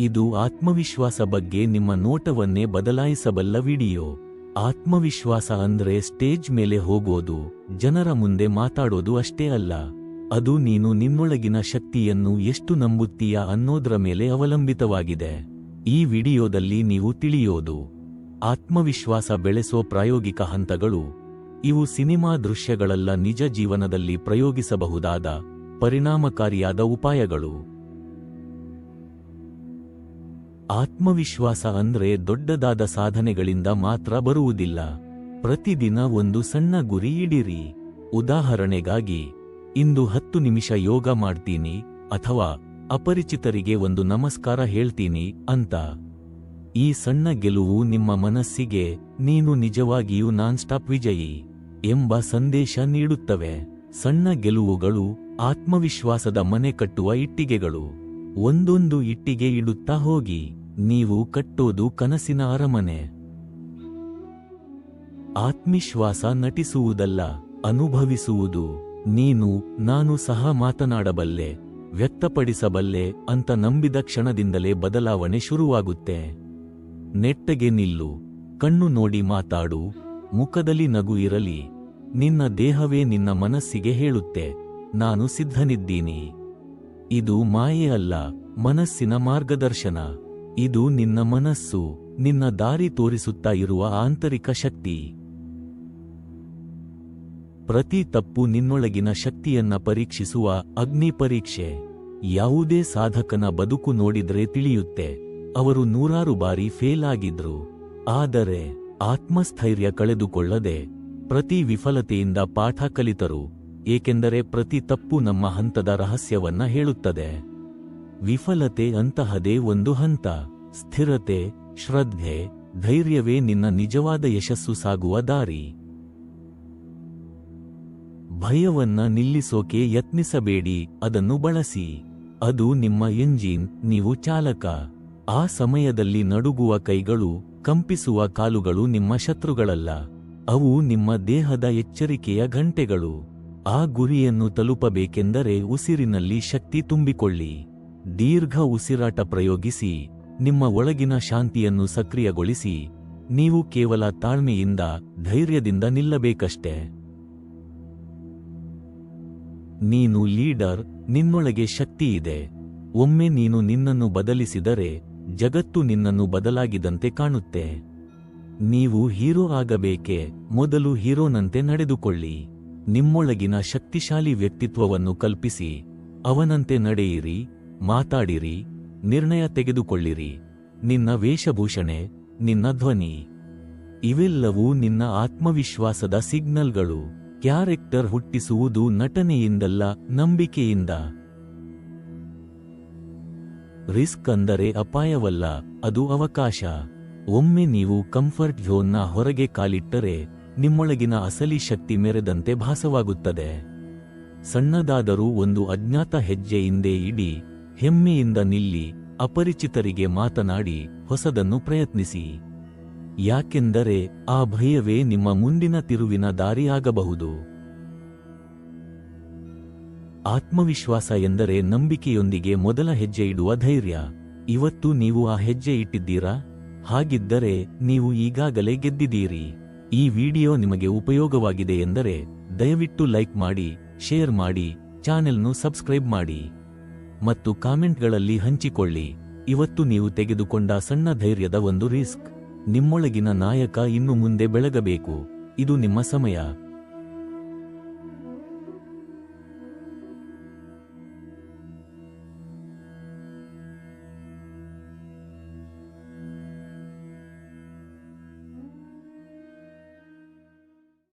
ಇದು ಆತ್ಮವಿಶ್ವಾಸ ಬಗ್ಗೆ ನಿಮ್ಮ ನೋಟವನ್ನೇ ಬದಲಾಯಿಸಬಲ್ಲ ವಿಡಿಯೋ ಆತ್ಮವಿಶ್ವಾಸ ಅಂದ್ರೆ ಸ್ಟೇಜ್ ಮೇಲೆ ಹೋಗೋದು, ಜನರ ಮುಂದೆ ಮಾತಾಡೋದು ಅಷ್ಟೇ ಅಲ್ಲ. ಅದು ನೀನು ನಿನ್ನೊಳಗಿನ ಶಕ್ತಿಯನ್ನು ಎಷ್ಟು ನಂಬುತ್ತೀಯ ಅನ್ನೋದ್ರ ಮೇಲೆ ಅವಲಂಬಿತವಾಗಿದೆ. ಈ ವಿಡಿಯೋದಲ್ಲಿ ನೀವು ತಿಳಿಯೋದು, ಆತ್ಮವಿಶ್ವಾಸ ಬೆಳೆಸೋ ಪ್ರಾಯೋಗಿಕ ಹಂತಗಳು. ಇವು ಸಿನಿಮಾ ದೃಶ್ಯಗಳಲ್ಲ ನಿಜ ಜೀವನದಲ್ಲಿ ಪ್ರಯೋಗಿಸಬಹುದಾದ ಪರಿಣಾಮಕಾರಿಯಾದ ಉಪಾಯಗಳು. ಆತ್ಮವಿಶ್ವಾಸ ಅಂದ್ರೆ ದೊಡ್ಡದಾದ ಸಾಧನೆಗಳಿಂದ ಮಾತ್ರ ಬರುವುದಿಲ್ಲ. ಪ್ರತಿದಿನ ಒಂದು ಸಣ್ಣ ಗುರಿ ಇಡಿರಿ. ಉದಾಹರಣೆಗಾಗಿ, ಇಂದು ಹತ್ತು ನಿಮಿಷ ಯೋಗ ಮಾಡ್ತೀನಿ, ಅಥವಾ ಅಪರಿಚಿತರಿಗೆ ಒಂದು ನಮಸ್ಕಾರ ಹೇಳ್ತೀನಿ ಅಂತ. ಈ ಸಣ್ಣ ಗೆಲುವು ನಿಮ್ಮ ಮನಸ್ಸಿಗೆ, ನೀನು ನಿಜವಾಗಿಯೂ ನಾನ್ ಸ್ಟಾಪ್ ವಿಜಯಿ ಎಂಬ ಸಂದೇಶ ನೀಡುತ್ತವೆ. ಸಣ್ಣ ಗೆಲುವುಗಳು ಆತ್ಮವಿಶ್ವಾಸದ ಮನೆ ಕಟ್ಟುವ ಇಟ್ಟಿಗೆಗಳು. ಒಂದೊಂದು ಇಟ್ಟಿಗೆ ಇಡುತ್ತಾ ಹೋಗಿ. ನೀವು ಕಟ್ಟೋದು ಕನಸಿನ ಅರಮನೆ. ಆತ್ಮಿಶ್ವಾಸ ನಟಿಸುವುದಲ್ಲ, ಅನುಭವಿಸುವುದು. ನೀನು, ನಾನು ಸಹ ಮಾತನಾಡಬಲ್ಲೆ, ವ್ಯಕ್ತಪಡಿಸಬಲ್ಲೆ ಅಂತ ನಂಬಿದ ಕ್ಷಣದಿಂದಲೇ ಬದಲಾವಣೆ ಶುರುವಾಗುತ್ತೆ. ನೆಟ್ಟಗೆ ನಿಲ್ಲು, ಕಣ್ಣು ನೋಡಿ ಮಾತಾಡು, ಮುಖದಲ್ಲಿ ನಗು ಇರಲಿ. ನಿನ್ನ ದೇಹವೇ ನಿನ್ನ ಮನಸ್ಸಿಗೆ ಹೇಳುತ್ತೆ, ನಾನು ಸಿದ್ಧನಿದ್ದೀನಿ. ಇದು ಮಾಯೆ ಅಲ್ಲ, ಮನಸ್ಸಿನ ಮಾರ್ಗದರ್ಶನ. ಇದು ನಿನ್ನ ಮನಸ್ಸು, ನಿನ್ನ ದಾರಿ ತೋರಿಸುತ್ತಾ ಇರುವ ಆಂತರಿಕ ಶಕ್ತಿ. ಪ್ರತಿ ತಪ್ಪು ನಿನ್ನೊಳಗಿನ ಶಕ್ತಿಯನ್ನ ಪರೀಕ್ಷಿಸುವ ಅಗ್ನಿ ಪರೀಕ್ಷೆ. ಯಾವುದೇ ಸಾಧಕನ ಬದುಕು ನೋಡಿದ್ರೆ ತಿಳಿಯುತ್ತೆ. ಅವರು ನೂರಾರು ಬಾರಿ ಫೇಲ್ ಆಗಿದ್ರು. ಆದರೆ, ಆತ್ಮಸ್ಥೈರ್ಯ ಕಳೆದುಕೊಳ್ಳದೆ, ಪ್ರತಿ ವಿಫಲತೆಯಿಂದ ಪಾಠ ಕಲಿತರು. ಏಕೆಂದರೆ ಪ್ರತಿ ತಪ್ಪು ನಮ್ಮ ಹಂತದ ರಹಸ್ಯವನ್ನ ಹೇಳುತ್ತದೆ. ವಿಫಲತೆ ಅಂತಹದೇ ಒಂದು ಹಂತ. ಸ್ಥಿರತೆ, ಶ್ರದ್ಧೆ, ಧೈರ್ಯವೇ ನಿನ್ನ ನಿಜವಾದ ಯಶಸ್ಸು ಸಾಗುವ ದಾರಿ. ಭಯವನ್ನ ನಿಲ್ಲಿಸೋಕೆ ಯತ್ನಿಸಬೇಡಿ, ಅದನ್ನು ಬಳಸಿ. ಅದು ನಿಮ್ಮ ಎಂಜಿನ್, ನೀವು ಚಾಲಕ. ಆ ಸಮಯದಲ್ಲಿ ನಡುಗುವ ಕೈಗಳು, ಕಂಪಿಸುವ ಕಾಲುಗಳು ನಿಮ್ಮ ಶತ್ರುಗಳಲ್ಲ. ಅವು ನಿಮ್ಮ ದೇಹದ ಎಚ್ಚರಿಕೆಯ ಗಂಟೆಗಳು. ಆ ಗುರಿಯನ್ನು ತಲುಪಬೇಕೆಂದರೆ ಉಸಿರಿನಲ್ಲಿ ಶಕ್ತಿ ತುಂಬಿಕೊಳ್ಳಿ. ದೀರ್ಘ ಉಸಿರಾಟ ಪ್ರಯೋಗಿಸಿ, ನಿಮ್ಮ ಒಳಗಿನ ಶಾಂತಿಯನ್ನು ಸಕ್ರಿಯಗೊಳಿಸಿ, ನೀವು ಕೇವಲ ತಾಳ್ಮೆಯಿಂದ, ಧೈರ್ಯದಿಂದ ನಿಲ್ಲಬೇಕಷ್ಟೆ. ನೀನು ಲೀಡರ್, ನಿನ್ನೊಳಗೆ ಶಕ್ತಿಯಿದೆ ಒಮ್ಮೆ ನೀನು ನಿನ್ನನ್ನು ಬದಲಿಸಿದರೆ, ಜಗತ್ತು ನಿನ್ನನ್ನು ಬದಲಾಗಿದಂತೆ ಕಾಣುತ್ತೆ. ನೀವು ಹೀರೋ ಆಗಬೇಕೆ, ಮೊದಲು ಹೀರೋನಂತೆ ನಡೆದುಕೊಳ್ಳಿ. ನಿಮ್ಮೊಳಗಿನ ಶಕ್ತಿಶಾಲಿ ವ್ಯಕ್ತಿತ್ವವನ್ನು ಕಲ್ಪಿಸಿ, ಅವನಂತೆ ನಡೆಯಿರಿ. ಮಾತಾಡಿರಿ, ನಿರ್ಣಯ ತೆಗೆದುಕೊಳ್ಳಿರಿ. ನಿನ್ನ ವೇಷಭೂಷಣೆ, ನಿನ್ನ ಧ್ವನಿ, ಇವೆಲ್ಲವೂ ನಿನ್ನ ಆತ್ಮವಿಶ್ವಾಸದ ಸಿಗ್ನಲ್ಗಳು. ಕ್ಯಾರೆಕ್ಟರ್ ಹುಟ್ಟಿಸುವುದು ನಟನೆಯಿಂದಲ್ಲ, ನಂಬಿಕೆಯಿಂದ. ರಿಸ್ಕ್ ಅಂದರೆ ಅಪಾಯವಲ್ಲ, ಅದು ಅವಕಾಶ. ಒಮ್ಮೆ ನೀವು ಕಂಫರ್ಟ್ ಝೋನ್ನ ಹೊರಗೆ ಕಾಲಿಟ್ಟರೆ, ನಿಮ್ಮೊಳಗಿನ ಅಸಲಿ ಶಕ್ತಿ ಮೆರೆದಂತೆ ಭಾಸವಾಗುತ್ತದೆ. ಸಣ್ಣದಾದರೂ ಒಂದು ಅಜ್ಞಾತ ಹೆಜ್ಜೆಯಿಂದೇ ಇಡೀ. ಹೆಮ್ಮೆಯಿಂದ ನಿಲ್ಲಿ, ಅಪರಿಚಿತರಿಗೆ ಮಾತನಾಡಿ ಹೊಸದನ್ನು ಪ್ರಯತ್ನಿಸಿ. ಯಾಕೆಂದರೆ ಆ ಭಯವೇ ನಿಮ್ಮ ಮುಂದಿನ ತಿರುವಿನ ದಾರಿಯಾಗಬಹುದು. ಆತ್ಮವಿಶ್ವಾಸ ಎಂದರೆ ನಂಬಿಕೆಯೊಂದಿಗೆ ಮೊದಲ ಹೆಜ್ಜೆ ಇಡುವ ಧೈರ್ಯ. ಇವತ್ತು ನೀವು ಆ ಹೆಜ್ಜೆ ಇಟ್ಟಿದ್ದೀರಾ? ಹಾಗಿದ್ದರೆ ನೀವು ಈಗಾಗಲೇ ಗೆದ್ದಿದ್ದೀರಿ. ಈ ವಿಡಿಯೋ ನಿಮಗೆ ಉಪಯೋಗವಾಗಿದೆ ಎಂದರೆ ದಯವಿಟ್ಟು ಲೈಕ್ ಮಾಡಿ, ಶೇರ್ ಮಾಡಿ ಚಾನೆಲ್ನು ಸಬ್ಸ್ಕ್ರೈಬ್ ಮಾಡಿ. ಮತ್ತು ಕಾಮೆಂಟ್ಗಳಲ್ಲಿ ಹಂಚಿಕೊಳ್ಳಿ. ಇವತ್ತು ನೀವು ತೆಗೆದುಕೊಂಡ ಸಣ್ಣ ಧೈರ್ಯದ ಒಂದು ರಿಸ್ಕ್. ನಿಮ್ಮೊಳಗಿನ ನಾಯಕ ಇನ್ನು ಮುಂದೆ ಬೆಳಗಬೇಕು. ಇದು ನಿಮ್ಮ ಸಮಯ.